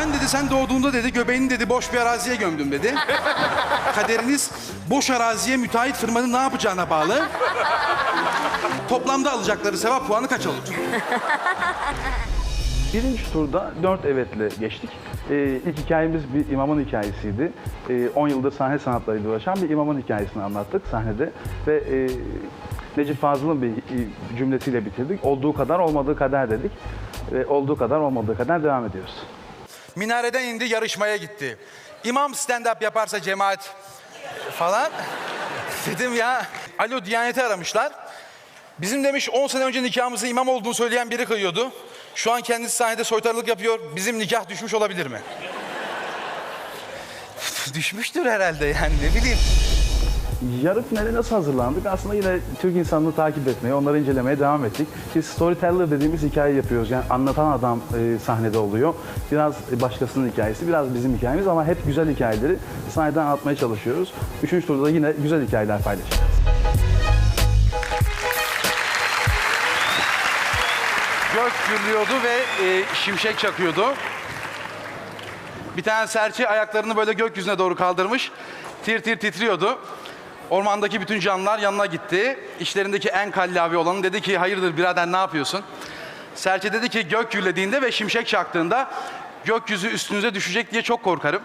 Ben dedi sen doğduğunda dedi göbeğini dedi boş bir araziye gömdüm dedi. Kaderiniz boş araziye müteahhit firmanın ne yapacağına bağlı. Toplamda alacakları sevap puanı kaç olur? Birinci turda dört evetle geçtik. Ee, ilk hikayemiz bir imamın hikayesiydi. Ee, 10 yıldır sahne sanatlarıyla uğraşan bir imamın hikayesini anlattık sahnede. Ve e, Necip Fazıl'ın bir e, cümlesiyle bitirdik. Olduğu kadar olmadığı kadar dedik. Ve olduğu kadar olmadığı kadar devam ediyoruz. Minareden indi yarışmaya gitti. İmam stand-up yaparsa cemaat falan. Dedim ya. Alo Diyanet'i aramışlar. Bizim demiş 10 sene önce nikahımızın imam olduğunu söyleyen biri kıyıyordu. Şu an kendisi sahnede soytarılık yapıyor. Bizim nikah düşmüş olabilir mi? Düşmüştür herhalde yani ne bileyim. Yarı finale nasıl hazırlandık? Aslında yine Türk insanını takip etmeye, onları incelemeye devam ettik. Biz storyteller dediğimiz hikaye yapıyoruz. Yani anlatan adam e, sahnede oluyor. Biraz başkasının hikayesi, biraz bizim hikayemiz ama hep güzel hikayeleri sahneden anlatmaya çalışıyoruz. Üçüncü turda da yine güzel hikayeler paylaşacağız. Gök gürlüyordu ve e, şimşek çakıyordu. Bir tane serçe ayaklarını böyle gökyüzüne doğru kaldırmış. Tir tir titriyordu. Ormandaki bütün canlılar yanına gitti. İşlerindeki en kallavi olanı dedi ki hayırdır birader ne yapıyorsun? Serçe dedi ki gök gürlediğinde ve şimşek çaktığında gökyüzü üstünüze düşecek diye çok korkarım.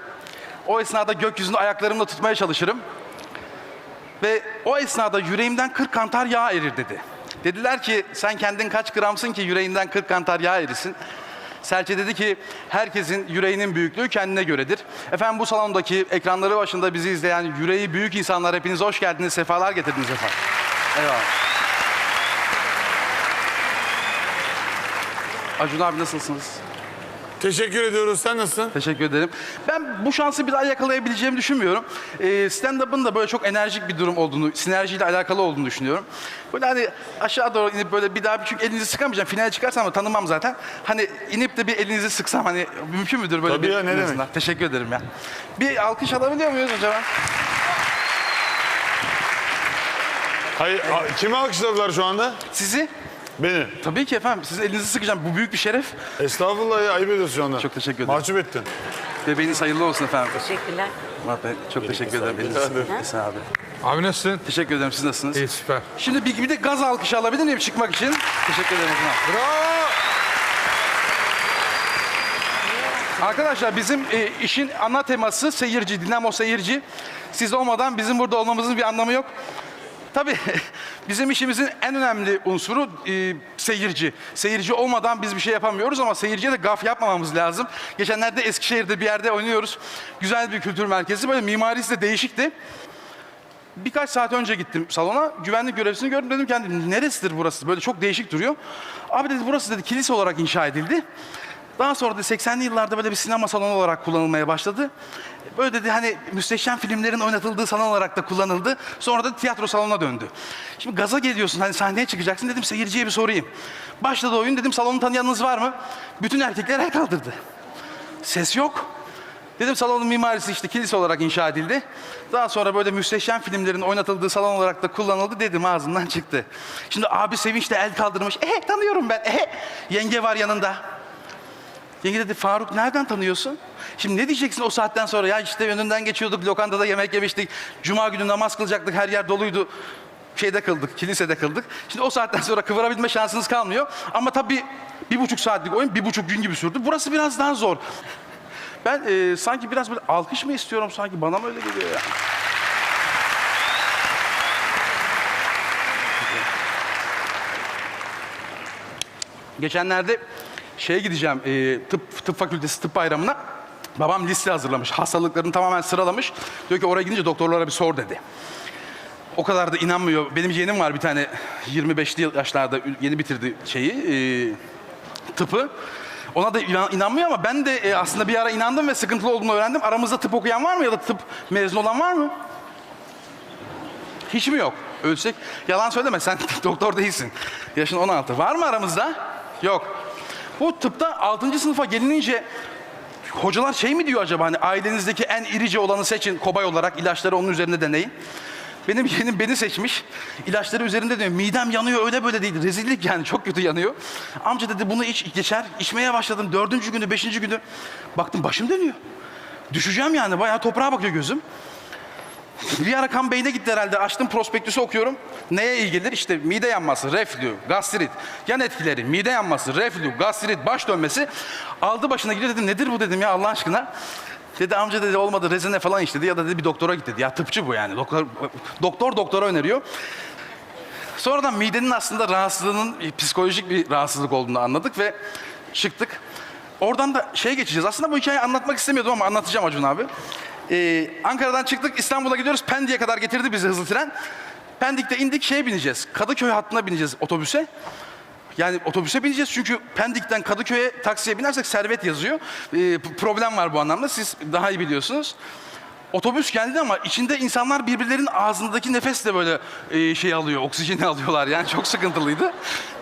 O esnada gökyüzünü ayaklarımla tutmaya çalışırım. Ve o esnada yüreğimden 40 kantar yağ erir dedi. Dediler ki sen kendin kaç gramsın ki yüreğinden 40 kantar yağ erisin. Serçe dedi ki herkesin yüreğinin büyüklüğü kendine göredir. Efendim bu salondaki ekranları başında bizi izleyen yüreği büyük insanlar hepiniz hoş geldiniz, sefalar getirdiniz efendim. Eyvallah. Acun abi nasılsınız? Teşekkür ediyoruz. Sen nasılsın? Teşekkür ederim. Ben bu şansı bir daha yakalayabileceğimi düşünmüyorum. Ee, Stand-up'ın da böyle çok enerjik bir durum olduğunu, sinerjiyle alakalı olduğunu düşünüyorum. Böyle hani aşağı doğru inip böyle bir daha bir çünkü elinizi sıkamayacağım. Finale çıkarsam da tanımam zaten. Hani inip de bir elinizi sıksam hani mümkün müdür böyle Tabii bir ya, ne en demek. azından? Teşekkür ederim ya. Bir alkış alabiliyor muyuz acaba? Hayır, a- kimi alkışladılar şu anda? Sizi? Beni. Tabii ki efendim. Sizin elinizi sıkacağım. Bu büyük bir şeref. Estağfurullah ya, ayıp ediyorsun anda. Çok teşekkür ederim. Mahcup ettin. Bebeğiniz hayırlı olsun efendim. Teşekkürler. Murat Bey çok teşekkür ederim. Elinizi sıkın. Abi. Abi nasılsın? Teşekkür ederim. Siz nasılsınız? İyi süper. Şimdi bir, bir de gaz alkışı alabilir miyim çıkmak için? Teşekkür ederim. Abi. Bravo. Arkadaşlar bizim e, işin ana teması seyirci, dinamo seyirci. Siz olmadan bizim burada olmamızın bir anlamı yok. Tabii bizim işimizin en önemli unsuru e, seyirci. Seyirci olmadan biz bir şey yapamıyoruz ama seyirciye de gaf yapmamamız lazım. Geçenlerde Eskişehir'de bir yerde oynuyoruz. Güzel bir kültür merkezi. Böyle mimarisi de değişikti. Birkaç saat önce gittim salona. Güvenlik görevlisini gördüm. Dedim kendim neresidir burası? Böyle çok değişik duruyor. Abi dedi burası dedi kilise olarak inşa edildi. Daha sonra da 80'li yıllarda böyle bir sinema salonu olarak kullanılmaya başladı. Böyle dedi hani müsteşem filmlerin oynatıldığı salon olarak da kullanıldı. Sonra da tiyatro salonuna döndü. Şimdi gaza geliyorsun hani sahneye çıkacaksın dedim seyirciye bir sorayım. Başladı oyun dedim salonu tanıyanınız var mı? Bütün erkekler el kaldırdı. Ses yok. Dedim salonun mimarisi işte kilise olarak inşa edildi. Daha sonra böyle müsteşem filmlerin oynatıldığı salon olarak da kullanıldı dedim ağzından çıktı. Şimdi abi sevinçle el kaldırmış. Ehe tanıyorum ben. Ehe. Yenge var yanında. Yenge dedi Faruk nereden tanıyorsun? Şimdi ne diyeceksin o saatten sonra? Ya işte önünden geçiyorduk, lokantada yemek yemiştik. Cuma günü namaz kılacaktık, her yer doluydu. Şeyde kıldık, kilisede kıldık. Şimdi o saatten sonra kıvırabilme şansınız kalmıyor. Ama tabii bir buçuk saatlik oyun bir buçuk gün gibi sürdü. Burası biraz daha zor. Ben e, sanki biraz böyle alkış mı istiyorum sanki bana mı öyle geliyor ya? Geçenlerde şeye gideceğim, e, tıp, tıp fakültesi tıp bayramına. Babam liste hazırlamış, hastalıklarını tamamen sıralamış. Diyor ki oraya gidince doktorlara bir sor dedi. O kadar da inanmıyor. Benim yeğenim var bir tane 25'li yaşlarda yeni bitirdi şeyi, e, tıpı. Ona da inan- inanmıyor ama ben de e, aslında bir ara inandım ve sıkıntılı olduğunu öğrendim. Aramızda tıp okuyan var mı ya da tıp mezun olan var mı? Hiç mi yok? Ölsek. Yalan söyleme sen doktor değilsin. Yaşın 16. Var mı aramızda? Yok. Bu tıpta 6. sınıfa gelinince hocalar şey mi diyor acaba hani ailenizdeki en irice olanı seçin kobay olarak ilaçları onun üzerinde deneyin. Benim yeğenim beni seçmiş. İlaçları üzerinde diyor. Midem yanıyor öyle böyle değil. Rezillik yani çok kötü yanıyor. Amca dedi bunu iç geçer. İçmeye başladım. Dördüncü günü, beşinci günü. Baktım başım dönüyor. Düşeceğim yani. Bayağı toprağa bakıyor gözüm. Bir ara kan beyne gitti herhalde. Açtım prospektüsü okuyorum. Neye gelir? İşte mide yanması, reflü, gastrit. Yan etkileri, mide yanması, reflü, gastrit, baş dönmesi. Aldı başına gidiyor dedim. Nedir bu dedim ya Allah aşkına. Dedi amca dedi olmadı rezene falan iç dedi. Ya da dedi bir doktora git dedi. Ya tıpçı bu yani. Doktor, doktor doktora öneriyor. Sonradan midenin aslında rahatsızlığının e, psikolojik bir rahatsızlık olduğunu anladık ve çıktık. Oradan da şey geçeceğiz. Aslında bu hikayeyi anlatmak istemiyordum ama anlatacağım Acun abi. Ee, Ankara'dan çıktık İstanbul'a gidiyoruz. Pendik'e kadar getirdi bizi hızlı tren. Pendik'te indik şeye bineceğiz. Kadıköy hattına bineceğiz otobüse. Yani otobüse bineceğiz çünkü Pendik'ten Kadıköy'e taksiye binersek servet yazıyor. Ee, problem var bu anlamda. Siz daha iyi biliyorsunuz. Otobüs geldi ama içinde insanlar birbirlerinin ağzındaki nefesle böyle e, şey alıyor, oksijeni alıyorlar. Yani çok sıkıntılıydı.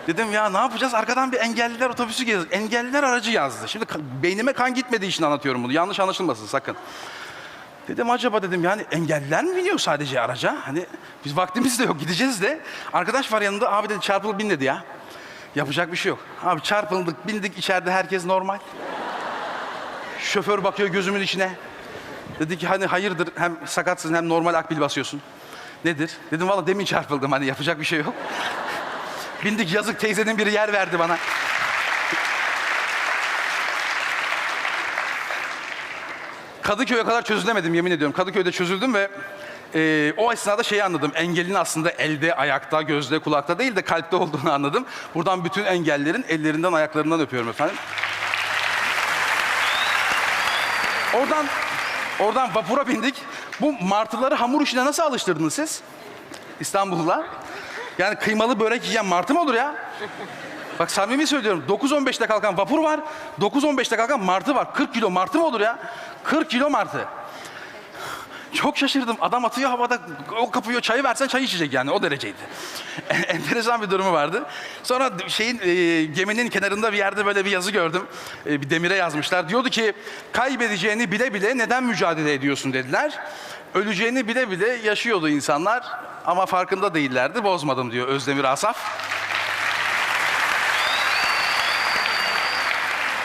Dedim ya ne yapacağız? Arkadan bir engelliler otobüsü geldi. Engelliler aracı yazdı. Şimdi beynime kan gitmediği için anlatıyorum bunu. Yanlış anlaşılmasın sakın. Dedim acaba dedim yani engelliler mi biniyor sadece araca? Hani biz vaktimiz de yok gideceğiz de. Arkadaş var yanında abi dedi çarpılıp bin dedi ya. Yapacak bir şey yok. Abi çarpıldık bindik içeride herkes normal. Şoför bakıyor gözümün içine. Dedi ki hani hayırdır hem sakatsın hem normal akbil basıyorsun. Nedir? Dedim valla demin çarpıldım hani yapacak bir şey yok. Bindik yazık teyzenin biri yer verdi bana. Kadıköy'e kadar çözülemedim yemin ediyorum. Kadıköy'de çözüldüm ve e, o esnada şeyi anladım. Engelin aslında elde, ayakta, gözde, kulakta değil de kalpte olduğunu anladım. Buradan bütün engellerin ellerinden, ayaklarından öpüyorum efendim. Oradan oradan vapura bindik. Bu martıları hamur işine nasıl alıştırdınız siz? İstanbul'la. Yani kıymalı börek yiyen martı mı olur ya? Bak samimi söylüyorum. 9-15'te kalkan vapur var. 9-15'te kalkan martı var. 40 kilo martı mı olur ya? 40 kilo martı. Çok şaşırdım. Adam atıyor havada, o kapıyor çayı versen çay içecek yani o dereceydi. Enteresan bir durumu vardı. Sonra şeyin e, geminin kenarında bir yerde böyle bir yazı gördüm. E, bir demire yazmışlar. Diyordu ki kaybedeceğini bile bile neden mücadele ediyorsun dediler. Öleceğini bile bile yaşıyordu insanlar ama farkında değillerdi. Bozmadım diyor Özdemir Asaf.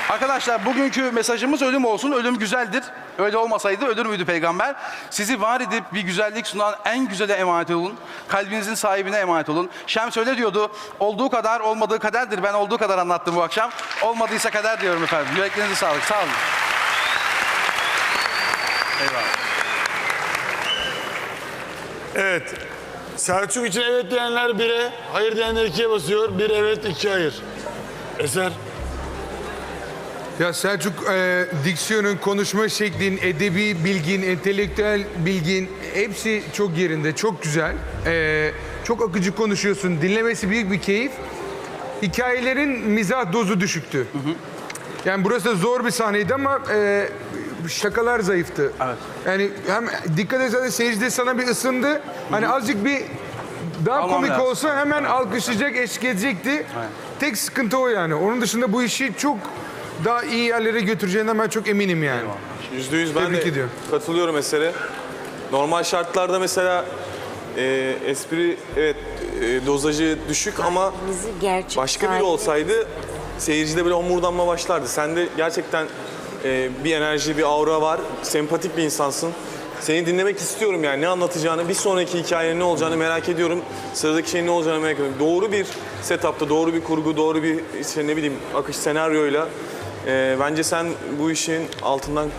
Arkadaşlar bugünkü mesajımız ölüm olsun. Ölüm güzeldir. Öyle olmasaydı ölür müydü peygamber? Sizi var edip bir güzellik sunan en güzele emanet olun. Kalbinizin sahibine emanet olun. Şems öyle diyordu. Olduğu kadar olmadığı kaderdir. Ben olduğu kadar anlattım bu akşam. Olmadıysa kader diyorum efendim. Yüreklerinize sağlık. Sağ olun. Eyvallah. Evet. Selçuk için evet diyenler bire, hayır diyenler ikiye basıyor. Bir evet, iki hayır. Eser. Ya Selçuk, e, diksiyonun, konuşma şeklin, edebi bilgin, entelektüel bilgin hepsi çok yerinde, çok güzel. E, çok akıcı konuşuyorsun, dinlemesi büyük bir keyif. Hikayelerin mizah dozu düşüktü. Yani burası zor bir sahneydi ama e, şakalar zayıftı. Evet. Yani hem dikkat etsene seyirci de sana bir ısındı. Hani azıcık bir daha Almam komik lazım. olsa hemen alkışlayacak, eşlik edecekti. Tek sıkıntı o yani. Onun dışında bu işi çok daha iyi yerlere götüreceğinden ben çok eminim yani. Yüzde yüz ben Tebrik de ediyorum. katılıyorum esere. Normal şartlarda mesela e, espri evet e, dozajı düşük ama Bizi gerçek başka biri sahibi- olsaydı seyircide böyle omurdanma başlardı. Sende gerçekten e, bir enerji, bir aura var. Sempatik bir insansın. Seni dinlemek istiyorum yani ne anlatacağını, bir sonraki hikayenin ne olacağını merak ediyorum. Sıradaki şeyin ne olacağını merak ediyorum. Doğru bir setupta, doğru bir kurgu, doğru bir işte ne bileyim akış senaryoyla e, bence sen bu işin altından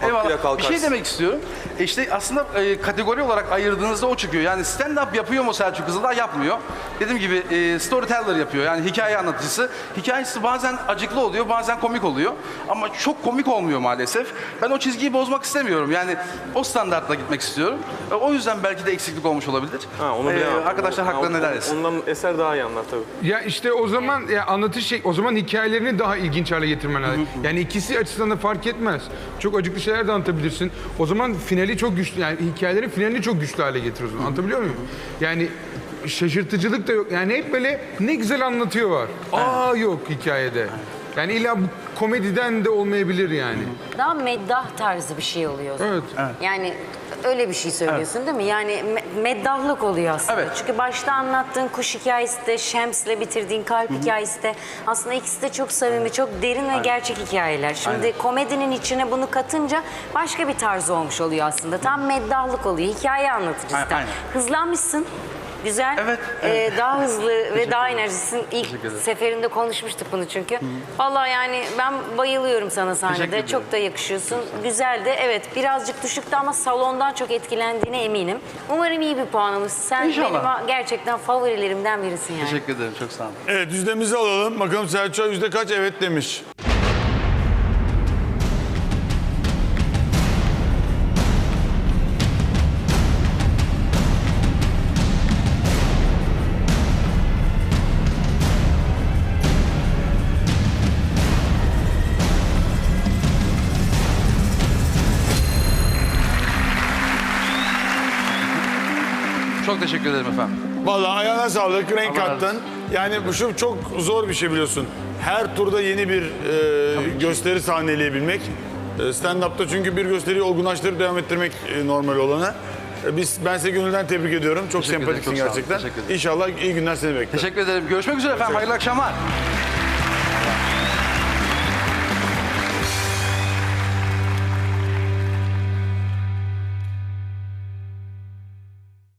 hakkıyla Eyvallah. Bir şey demek istiyorum. E İşte aslında e, kategori olarak ayırdığınızda o çıkıyor. Yani stand-up yapıyor mu Selçuk Kızıldağ? Yapmıyor. Dediğim gibi e, storyteller yapıyor. Yani hikaye anlatıcısı. Hikayesi bazen acıklı oluyor, bazen komik oluyor. Ama çok komik olmuyor maalesef. Ben o çizgiyi bozmak istemiyorum. Yani o standartla gitmek istiyorum. E, o yüzden belki de eksiklik olmuş olabilir. Ha, onu E, bilemem. arkadaşlar Ha, haklarını helal etsin. Ondan eser daha iyi anlar tabii. Ya işte o zaman ya anlatış şey o zaman hikayelerini daha ilginç hale getirmen lazım. Yani ikisi açısından da fark etmez. Çok acıklı şeyler de anlatabilirsin. O zaman finali çok güçlü yani hikayelerin finalini çok güçlü hale getiriyorsun. Anlatabiliyor muyum? Yani şaşırtıcılık da yok. Yani hep böyle ne güzel anlatıyor var. Aa yok hikayede. Yani illa bu komediden de olmayabilir yani. Daha meddah tarzı bir şey oluyor. Evet. Yani öyle bir şey söylüyorsun değil mi? Yani me- meddahlık oluyor aslında. Evet. Çünkü başta anlattığın kuş hikayesi de, Şems'le bitirdiğin kalp hikayesi de aslında ikisi de çok samimi, çok derin ve gerçek hikayeler. Şimdi komedinin içine bunu katınca başka bir tarz olmuş oluyor aslında. Tam meddahlık oluyor. Hikaye anlatır A- ister. aynen. Hızlanmışsın. Güzel. Evet, Ee, daha hızlı ve daha enerjisin. İlk seferinde konuşmuştuk bunu çünkü. Vallahi yani ben bayılıyorum sana sahnede. Çok da yakışıyorsun. Güzel de evet birazcık düşüktü ama salondan çok etkilendiğine eminim. Umarım iyi bir puan alırsın. Sen İnşallah. benim gerçekten favorilerimden birisin yani. Teşekkür ederim. Çok sağ olun. Evet yüzdemizi alalım. Bakalım Selçuk'a yüzde kaç evet demiş. Çok teşekkür ederim efendim. Vallahi ayağına sağlık, renk Allah razı kattın. Yani bu şu çok zor bir şey biliyorsun. Her turda yeni bir e, gösteri sahneleyebilmek. E, Stand-up'ta çünkü bir gösteriyi olgunlaştırıp devam ettirmek e, normal olanı. E, Biz, ben size gönülden tebrik ediyorum. Çok Teşekkür ederim, sempatiksin çok sağ olun. gerçekten. Ederim. İnşallah iyi günler seni bekler. Teşekkür ederim. Görüşmek üzere efendim. Hayırlı akşamlar.